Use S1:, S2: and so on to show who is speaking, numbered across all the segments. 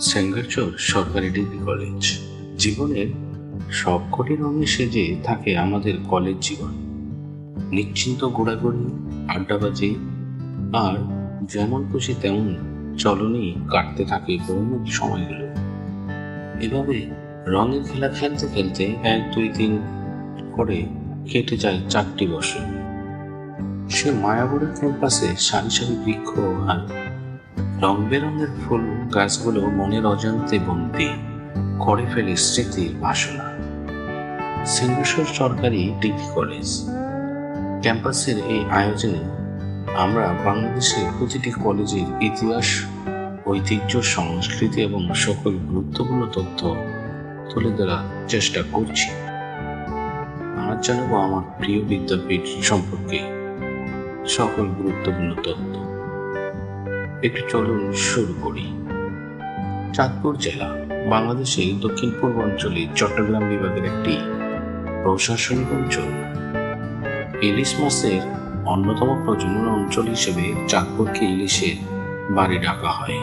S1: সেঙ্গারচর সরকারি degree college. জীবনের সবকটি রঙে সেজে থাকে আমাদের কলেজ জীবন। নিশ্চিন্ত ঘোরাঘুরি, আড্ডাবাজি, আর যেমন খুশি তেমন চলনই কাটতে থাকে পুরোনো সময়গুলো। এভাবে রঙের খেলা খেলতে খেলতে এক, দুই, তিন করে কেটে যায় চারটি বছর। সে মায়াবুড়া ক্যাম্পাসে সারি সারি বৃক্ষ আর রং বেরঙের ফুল গাছগুলো মনের অজান্তে বন্দি, করে ফেলে স্মৃতির বাসনা। সিংহেশ্বর সরকারি ডিগ্রি কলেজ। ক্যাম্পাসের এই আয়োজনে আমরা বাংলাদেশের প্রতিটি কলেজের ইতিহাস, ঐতিহ্য, সংস্কৃতি এবং সকল গুরুত্বপূর্ণ তথ্য তুলে ধরার চেষ্টা করছি। আজ জানাব আমার প্রিয় বিদ্যাপীঠ সম্পর্কে সকল গুরুত্বপূর্ণ তথ্য। একটু চলুন শুরু করি। চাঁদপুর জেলা, বাংলাদেশের দক্ষিণ পূর্ব অঞ্চলে চট্টগ্রাম বিভাগের একটি প্রশাসনিক অঞ্চল। ইলিশ মাছের অন্যতম প্রজনন অঞ্চল হিসেবে চাঁদপুরকে ইলিশের বাড়ি ডাকা হয়।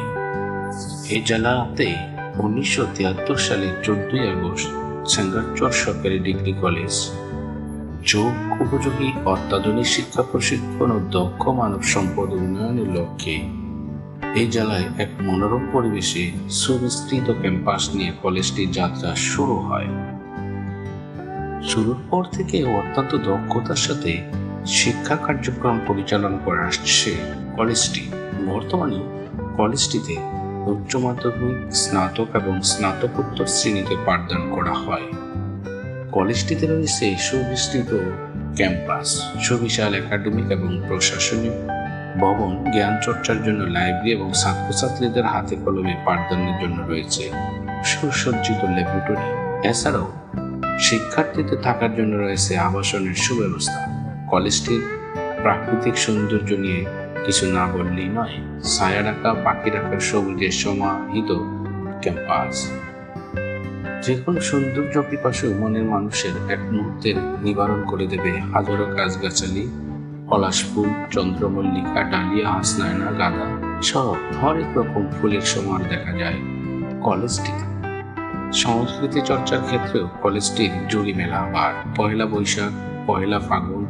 S1: এই জেলাতে উনিশশো তিয়াত্তর সালে চোদ্দই আগস্ট সেঙ্গারচর সরকারি ডিগ্রি কলেজ। যোগ উপযোগী অত্যাধুনিক শিক্ষা প্রশিক্ষণ ও দক্ষ মানব সম্পদ উন্নয়নের লক্ষ্যে এই জেলায় এক মনোরম পরিবেশে সুবিস্তৃত ক্যাম্পাস নিয়ে কলেজটির যাত্রা শুরু হয়। শুরুর পর থেকে অত্যন্ত দক্ষতার সাথে শিক্ষা কার্যক্রম পরিচালনা করে আসছে কলেজটি। বর্তমানে কলেজটিতে উচ্চ মাধ্যমিক, স্নাতক এবং স্নাতকোত্তর শ্রেণীতে পাঠদান করা হয়। কলেজটিতে রয়েছে সুবিস্তৃত ক্যাম্পাস, সুবিশাল একাডেমিক এবং প্রশাসনিক ভবন জ্ঞান চর্চার জন্য লাইব্রেরি এবং ছাত্রছাত্রীদের হাতে কলমে পাঠদানের জন্য রয়েছে। সুসজ্জিত ল্যাবরেটরি। এছাড়াও শিক্ষার্থীদের থাকার জন্য রয়েছে আবাসনের সুব্যবস্থা। কলেজটির প্রাকৃতিক সৌন্দর্য নিয়ে কিছু না বললেই নয়, ছায়া রাখা, পাখি রাখার সবুজের সমাহিত ক্যাম্পাস। যে কোনো সৌন্দর্য পিপাসু মনের মানুষের এক মুহূর্তের নিবারণ করে দেবে হাজারো গাছগাছালি পলাশ ফুল চন্দ্রমল্লিকা, ডালিয়া, হাসনায়না, গাঁদা সহ হরেক রকম ফুলের সমার দেখা যায় কলেজটিতে সংস্কৃতি চর্চার ক্ষেত্রেও কলেজটির জুড়ি মেলা আবার। পয়লা বৈশাখ পয়লা ফাগুন,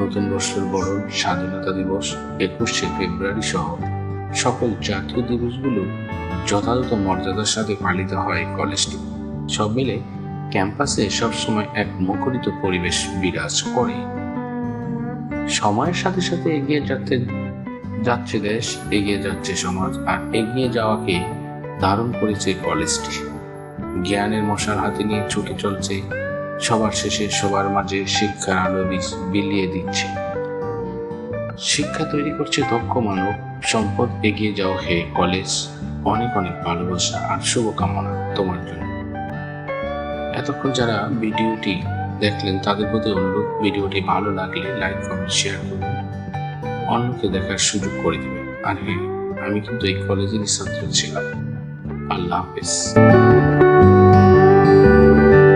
S1: নতুন বর্ষের বরণ, স্বাধীনতা দিবস, একুশে ফেব্রুয়ারি সহ সকল জাতীয় দিবসগুলো যথাযথ মর্যাদার সাথে পালিত হয় কলেজটি। সব মিলে ক্যাম্পাসে সবসময় এক মুখরিত পরিবেশ বিরাজ করে। সময়ের সাথে সাথে এগিয়ে যাচ্ছে যাচ্ছে দেশ, এগিয়ে যাচ্ছে সমাজ, আর এগিয়ে যাওয়াকে ধারণ করেছে কলেজটি। জ্ঞানের মশার হাতে নিয়ে ছুটে চলছে। সবার শেষে সবার মাঝে শিক্ষার আলো বিলিয়ে দিচ্ছে। শিক্ষা তৈরি করছে দক্ষ মানব। সম্পদ এগিয়ে যাও হে কলেজ। অনেক অনেক ভালোবাসা আর শুভকামনা তোমার জন্য। এতক্ষণ যারা ভিডিওটি দেখলেন, তাদের প্রতি অনুরোধ, ভিডিওটি ভালো লাগলে লাইক, কমেন্ট শেয়ার করুন। অন্যকে দেখার সুযোগ করে দেবেন। আর হ্যাঁ আমি কিন্তু এই কলেজেরই ছাত্র ছিলাম। আল্লাহ হাফেজ।